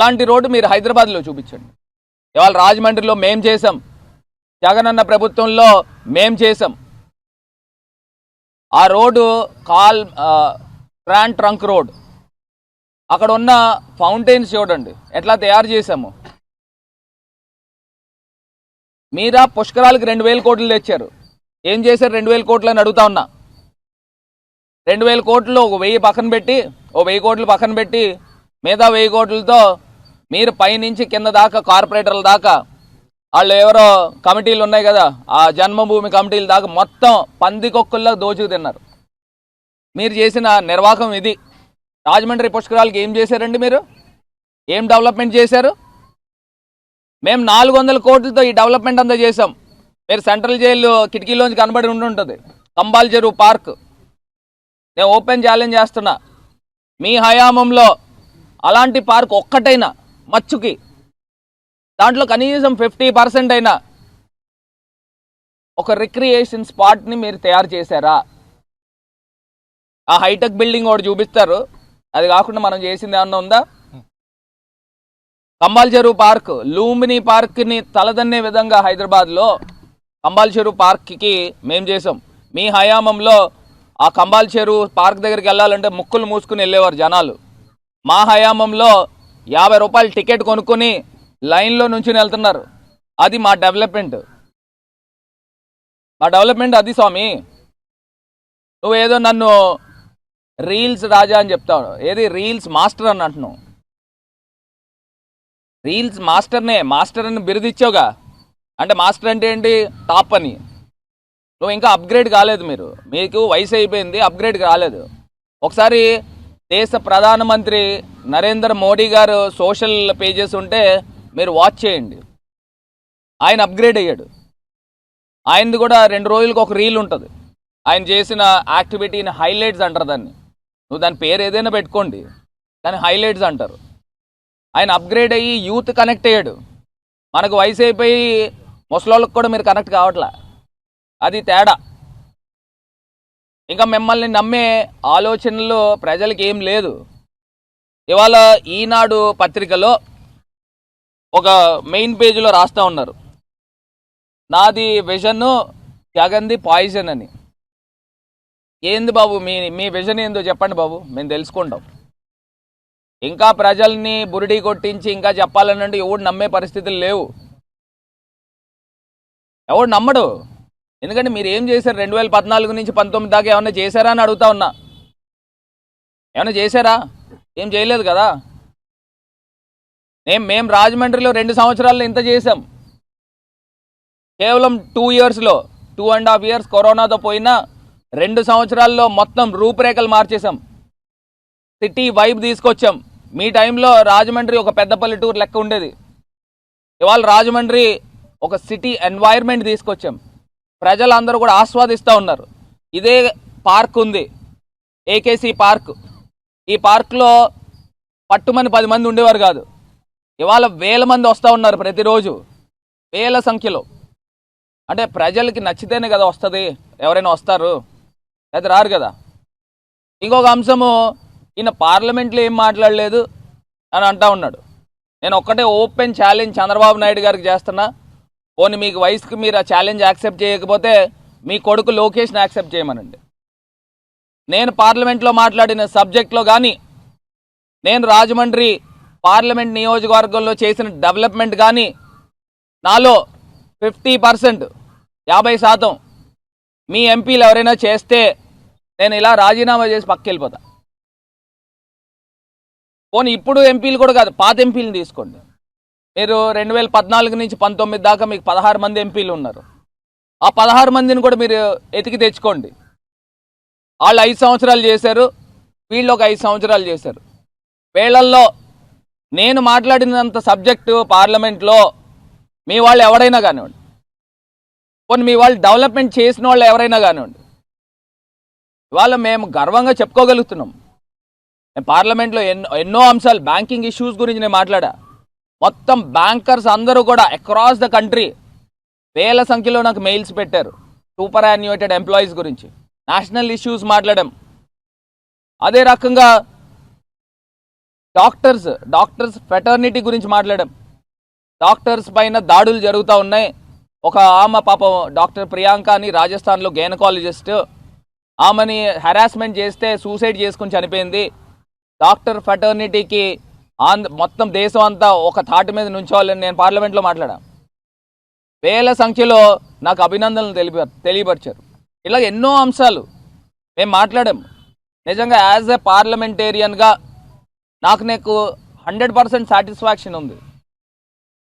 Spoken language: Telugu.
అలాంటి రోడ్డు మీరు హైదరాబాద్లో చూపించండి. ఇవాళ రాజమండ్రిలో మేం చేసాం జగనన్న ప్రభుత్వంలో మేం చేసాం ఆ road call grand trunk road. అక్కడ ఉన్న ఫౌంటైన్స్ చూడండి. ఎట్లా తయారు చేశాము? మీరా పుష్కరాలకు రెండు వేల కోట్లు తెచ్చారు. ఏం చేశారు? రెండు వేల కోట్లు అని అడుగుతా ఉన్నా. రెండు వేల కోట్లు ఒక వెయ్యి పక్కన పెట్టి ఓ వెయ్యి కోట్లు పక్కన పెట్టి మిగతా వెయ్యి కోట్లతో మీరు పైనుంచి కింద దాకా కార్పొరేటర్ల దాకా వాళ్ళు ఎవరో కమిటీలు ఉన్నాయి కదా ఆ జన్మభూమి కమిటీల దాకా మొత్తం పందికొక్కుల్లో దోచుకు తిన్నారు. మీరు చేసిన నిర్వాహకం ఇది. రాజమండ్రి పుష్కరాలకి ఏం చేశారండి మీరు? ఏం డెవలప్మెంట్ చేశారు? మేము నాలుగు వందల కోట్లతో ఈ డెవలప్మెంట్ అంతా చేసాం మీరు సెంట్రల్ జైలు కిటికీలోంచి కనబడి ఉండి ఉంటుంది. కంబాల్ చెరువు పార్క్. నేను ఓపెన్ ఛాలెంజ్ చేస్తున్నా. మీ హయామంలో అలాంటి పార్క్ ఒక్కటైనా మచ్చుకి. దాంట్లో కనీసం ఫిఫ్టీ పర్సెంట్ అయినా ఒక రిక్రియేషన్ స్పాట్ని మీరు తయారు చేశారా? ఆ హైటెక్ బిల్డింగ్ ఒకటి చూపిస్తారు. అది కాకుండా మనం చేసింది ఏమన్నా ఉందా? కంబాల్ చెరువు పార్క్. లూంబిని పార్క్ని తలదన్నే విధంగా హైదరాబాద్లో కంబాల్ చెరువు పార్క్కి మేం చేసాం మీ హయామంలో ఆ కంబాల్ చెరువు పార్క్ దగ్గరికి వెళ్ళాలంటే ముక్కులు మూసుకుని వెళ్ళేవారు జనాలు. మా హయామంలో యాభై రూపాయలు టికెట్ కొనుక్కొని లైన్లో నుంచి వెళ్తున్నారు. అది మా డెవలప్మెంట్. మా డెవలప్మెంట్ అది స్వామి. నువ్వేదో నన్ను రీల్స్ రాజా అని చెప్తావు. ఏది? రీల్స్ మాస్టర్ అని అంటున్నావు రీల్స్ మాస్టర్నే మాస్టర్ అని బిరుదిచ్చావుగా. అంటే మాస్టర్ అంటే ఏంటి? టాప్ అని. నువ్వు ఇంకా అప్గ్రేడ్ కాలేదు మీరు. మీకు వయసు అయిపోయింది అప్గ్రేడ్ కాలేదు. ఒకసారి దేశ ప్రధానమంత్రి నరేంద్ర మోడీ గారు సోషల్ పేజెస్ ఉంటే మీరు వాచ్ చేయండి. ఆయన అప్గ్రేడ్ అయ్యాడు. ఆయనది కూడా రెండు రోజులకు ఒక రీల్ ఉంటుంది. ఆయన చేసిన యాక్టివిటీని హైలైట్స్ అంటారు దాన్ని. నువ్వు దాని పేరు ఏదైనా పెట్టుకోండి. దాన్ని హైలైట్స్ అంటారు. ఆయన అప్గ్రేడ్ అయ్యి యూత్ కనెక్ట్ అయ్యాడు. మనకు వయసు అయిపోయి ముసలోళ్ళకి కూడా మీరు కనెక్ట్ కావట్లా. అది తేడా. ఇంకా మిమ్మల్ని నమ్మే ఆలోచనలు ప్రజలకి ఏం లేదు. ఇవాళ ఈనాడు పత్రికలో ఒక మెయిన్ పేజీలో రాస్తూ ఉన్నారు. నాది విజన్ జగన్ది పాయిజన్ అని. ఏంది బాబు మీ మీ విజన్ ఏందో చెప్పండి బాబు మేము తెలుసుకుంటాం. ఇంకా ప్రజల్ని బురిడి కొట్టించి ఇంకా చెప్పాలనంటే ఎవడు నమ్మే పరిస్థితులు లేవు. ఎవడు నమ్మడు? ఎందుకంటే మీరు ఏం చేశారు? రెండు వేల పద్నాలుగు నుంచి పంతొమ్మిది దాకా ఏమన్నా చేశారా అని అడుగుతా ఉన్నా. ఏమన్నా చేశారా? ఏం చేయలేదు కదా? మేము మేము రాజమండ్రిలో రెండు సంవత్సరాల్లో ఇంత చేసాం కేవలం టూ ఇయర్స్లో టూ అండ్ హాఫ్ ఇయర్స్ కరోనాతో పోయినా రెండు సంవత్సరాల్లో మొత్తం రూపురేఖలు మార్చేసాం సిటీ వైబ్ తీసుకొచ్చాం. మీ టైంలో రాజమండ్రి ఒక పెద్ద పల్లెటూరు లెక్క ఉండేది. ఇవాళ రాజమండ్రి ఒక సిటీ ఎన్వైర్న్మెంట్ తీసుకొచ్చాం. ప్రజలందరూ కూడా ఆస్వాదిస్తూ ఉన్నారు. ఇదే పార్క్ ఉంది. A K C park. ఈ పార్క్లో పట్టుమని పది మంది ఉండేవారు కాదు. ఇవాళ వేల మంది వస్తూ ఉన్నారు ప్రతిరోజు. వేల సంఖ్యలో. అంటే ప్రజలకి నచ్చితేనే కదా వస్తుంది. ఎవరైనా వస్తారు. అయితే రారు కదా. ఇంకొక అంశము ఈయన పార్లమెంట్లో ఏం మాట్లాడలేదు అని అంటా ఉన్నాడు. నేను ఒక్కటే ఓపెన్ ఛాలెంజ్ చంద్రబాబు నాయుడు గారికి చేస్తున్నా. పోనీ మీకు వయసుకి మీరు ఆ ఛాలెంజ్ యాక్సెప్ట్ చేయకపోతే మీ కొడుకు లోకేష్ని యాక్సెప్ట్ చేయమనండి. నేను పార్లమెంట్లో మాట్లాడిన సబ్జెక్ట్లో కానీ నేను రాజమండ్రి పార్లమెంట్ నియోజకవర్గంలో చేసిన డెవలప్మెంట్ కానీ నాలో ఫిఫ్టీ పర్సెంట్ యాభై శాతం మీ ఎంపీలు ఎవరైనా చేస్తే నేను ఇలా రాజీనామా చేసి పక్కకెళ్ళిపోతా పోనీ ఇప్పుడు ఎంపీలు కూడా కాదు పాత ఎంపీలను తీసుకోండి. మీరు రెండు వేల పద్నాలుగు నుంచి పంతొమ్మిది దాకా మీకు పదహారు మంది ఎంపీలు ఉన్నారు. ఆ పదహారు మందిని కూడా మీరు ఎతికి తెచ్చుకోండి. వాళ్ళు ఐదు సంవత్సరాలు చేశారు వీళ్ళు ఒక ఐదు సంవత్సరాలు చేశారు. వీళ్ళల్లో నేను మాట్లాడినంత సబ్జెక్టు పార్లమెంట్లో మీ వాళ్ళు ఎవరైనా కానివ్వండి కొన్ని మీ వాళ్ళు డెవలప్మెంట్ చేసిన వాళ్ళు ఎవరైనా కానివ్వండి ఇవాళ మేము గర్వంగా చెప్పుకోగలుగుతున్నాం. పార్లమెంట్లో ఎన్నో ఎన్నో అంశాలు బ్యాంకింగ్ ఇష్యూస్ గురించి నేను మాట్లాడా. మొత్తం బ్యాంకర్స్ అందరూ కూడా అక్రాస్ ద కంట్రీ వేల సంఖ్యలో నాకు మెయిల్స్ పెట్టారు. సూపర్ యాన్యుయేటెడ్ ఎంప్లాయీస్ గురించి. నేషనల్ ఇష్యూస్ మాట్లాడాం. అదే రకంగా డాక్టర్స్ డాక్టర్స్ ఫెటర్నిటీ గురించి మాట్లాడాం. డాక్టర్స్ పైన దాడులు జరుగుతూ ఉన్నాయి. ఒక ఆమె పాపం డాక్టర్ ప్రియాంక అని రాజస్థాన్లో గైనకాలజిస్ట్ ఆమెని హెరాస్మెంట్ చేస్తే సూసైడ్ చేసుకుని చనిపోయింది. డాక్టర్ ఫెటర్నిటీకి ఆంధ్ర మొత్తం దేశం అంతా ఒక తాటి మీద నుంచోవాలని నేను పార్లమెంట్లో మాట్లాడా. వేల సంఖ్యలో నాకు అభినందనలు తెలిప తెలియపరిచారు. ఇలా ఎన్నో అంశాలు మేము మాట్లాడాం నిజంగా యాజ్ ఎ పార్లమెంటేరియన్గా నాకు నీకు హండ్రెడ్ పర్సెంట్ సాటిస్ఫాక్షన్ ఉంది.